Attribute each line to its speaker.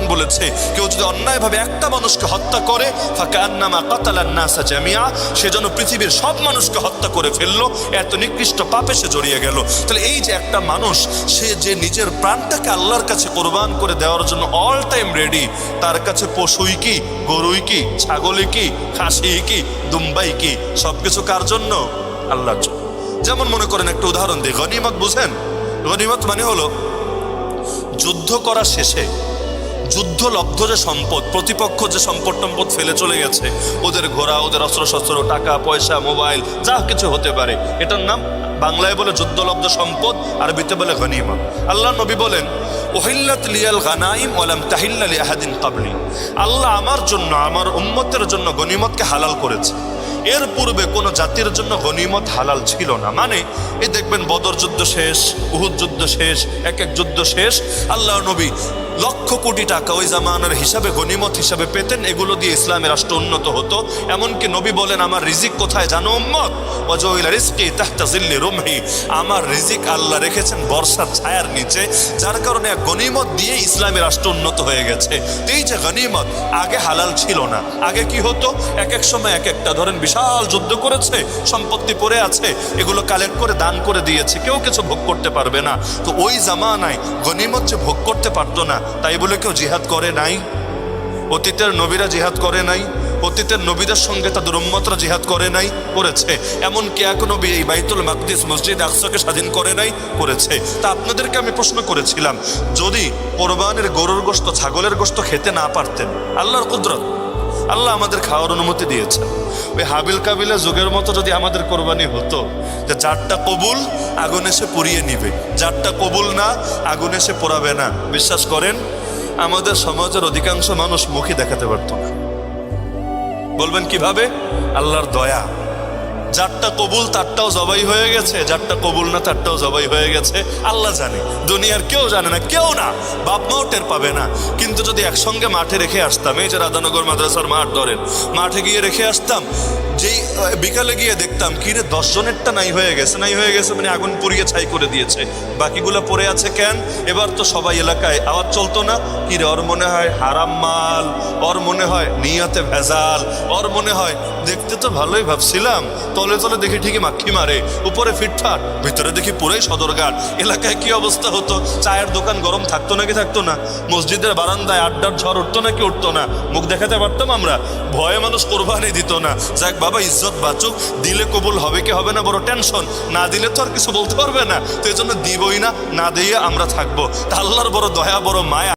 Speaker 1: কোরআন বলেছে, কেউ যদি অন্যায়ভাবে একটা মানুষকে হত্যা করে ফাঁকা আন্নামা কাতালান নাসা জামিয়া সে যেন পৃথিবীর সব মানুষকে হত্যা করে ফেলল এত নিকৃষ্ট পাপে সে জড়িয়ে গেল। তাহলে এই যে একটা মানুষ, সে যে নিজের প্রাণটাকে আল্লাহর কাছে কোরবান করে দেওয়ার জন্য অল টাইম রেডি তার কাছে পশুই কি, গরুই কি, ছাগলই কি খাসি কি, দুম্বাই কি, সবকিছু কার জন্য? আল্লাহর জন্য। যেমন মনে করেন একটা উদাহরণ দিই, গনিমত বুঝেন? গনিমত মানে হলো, যুদ্ধ করা শেষে যুদ্ধ লব্ধ যে সম্পদ, প্রতিপক্ষ যে সম্পদ টম্পদ ফেলে চলে গেছে, ওদের ঘোড়া, ওদের অস্ত্র শস্ত্র টাকা, পয়সা, মোবাইল, যা কিছু হতে পারে। এটার নাম বাংলায় বলে যুদ্ধলব্ধ সম্পদ, আরবিতে বলে গনিমা আল্লাহ নবী বলেন, ওহিল্লাত লিয়াল গানাইম ওয়ালাম তাহিল্লা লিয়াহাদিন কাবলি আল্লাহ আমার জন্য, আমার উম্মতের জন্য গনিমতকে হালাল করেছে। এর পূর্বে কোন জাতির জন্য গনিমত হালাল ছিল না। মানে এই দেখবেন বদর যুদ্ধ শেষ, উহুদ যুদ্ধ শেষ, এক এক যুদ্ধ শেষ। আল্লাহ নবী লক্ষ কোটি টাকা ওই জামানার হিসাবে গনিমত হিসাবে পেতেন। এগুলো দিয়ে ইসলামের রাষ্ট্র উন্নত হতো। এমনকি নবী বলেন, আমার রিজিক কোথায় জানো উম্মত? ওয়াজহিলা রিজকি তাহতা জিল্লি রুমহি। আমার রিজিক আল্লাহ রেখেছেন বর্ষার ছায়ার নিচে, যার কারণে গনিমত দিয়ে ইসলামের রাষ্ট্র উন্নত হয়ে গেছে। এই যে গনিমত আগে হালাল ছিল না। আগে কি হতো? এক এক সময় এক একটা, ধরেন বিশাল যুদ্ধ করেছে, সম্পত্তি পড়ে আছে, এগুলো কালেক্ট করে দান করে দিয়েছে। কেউ কিছু ভোগ করতে পারবে না। তো ওই জামানায় গনিমত যে ভোগ করতে পারতো না তাই বলে কেউ জিহাদ করে নাই। অতীতের নবীরা জিহাদ করে নাই। অতীতের নবীদের সঙ্গে তাদের উম্মতরা জিহাদ করে নাই, করেছে। এমনকি এক নবী এই বাইতুল মাকদিস মসজিদ আকসাকে স্বাধীন করে নাই, করেছে। তা আপনাদেরকে আমি প্রশ্ন করেছিলাম, যদি কোরবানের গরুর গোস্ত ছাগলের গোস্ত খেতে না পারতেন, আল্লাহর কুদরত আল্লাহ আমাদের খাওয়ার অনুমতি দিয়েছেন। ওই হাবিল কাবিলা যুগের মতো যদি আমাদের কোরবানি হতো, যে যারটা কবুল, আগুন এসে পুড়িয়ে নিবে। যারটা কবুল না, আগুন এসে পোড়াবে না। বিশ্বাস করেন, আমাদের সমাজের অধিকাংশ মানুষ মুখে দেখাতে পারত না। বলবেন কীভাবে? আল্লাহর দয়া। যারটা কবুল, তারটাও জবাই হয়ে গেছে। যারটা কবুল না, তারটাও জবাই হয়ে গেছে। আল্লাহ জানে, দুনিয়ার কেউ জানে না, কেউ না। বাপ মাও টের পাবে না। কিন্তু যদি একসঙ্গে মাঠে রেখে আসতাম, এই যে রাধানগর মাদ্রাসার মাঠ ধরেন, মাঠে গিয়ে রেখে আসতাম যেই বিকালে গিয়ে দেখতাম, কি রে, দশ জনেরটা নাই হয়ে গেছে, নাই হয়ে গেছে মানে আগুন পুড়িয়ে ছাই করে দিয়েছে। বাকিগুলো পড়ে আছে কেন? এবার তো সবাই এলাকায় আওয়াজ চলতো না, কি রে, ওর মনে হয় হারাম মাল, ওর মনে হয় নিয়াতে ভেজাল, ওর মনে হয়, দেখতে তো ভালোই ভাবছিলাম, তলে তলে দেখি ঠিকই মাক্ষি মারে, উপরে ফিটফাট, ভিতরে দেখি পুরাই সদরঘাট, এলাকায় কি অবস্থা হতো? চায়ের দোকান গরম থাকতো নাকি থাকতো না? মসজিদের বারান্দায় আড্ডার ঝড় উঠতো নাকি উঠতো না? মুখ দেখাতে পারতাম আমরা? ভয়ে মানুষ কোরবানি দিত না। যাক বাবা ইজ্জত বাঁচুক, দিলে কবুল হবে কি হবে না বড় টেনশন না দিলে তো আর কিছু বলতে পারবে না। তো এই জন্য দিবই না না দিয়ে আমরা থাকব। তা আল্লাহর বড় দয়া, বড় মায়া।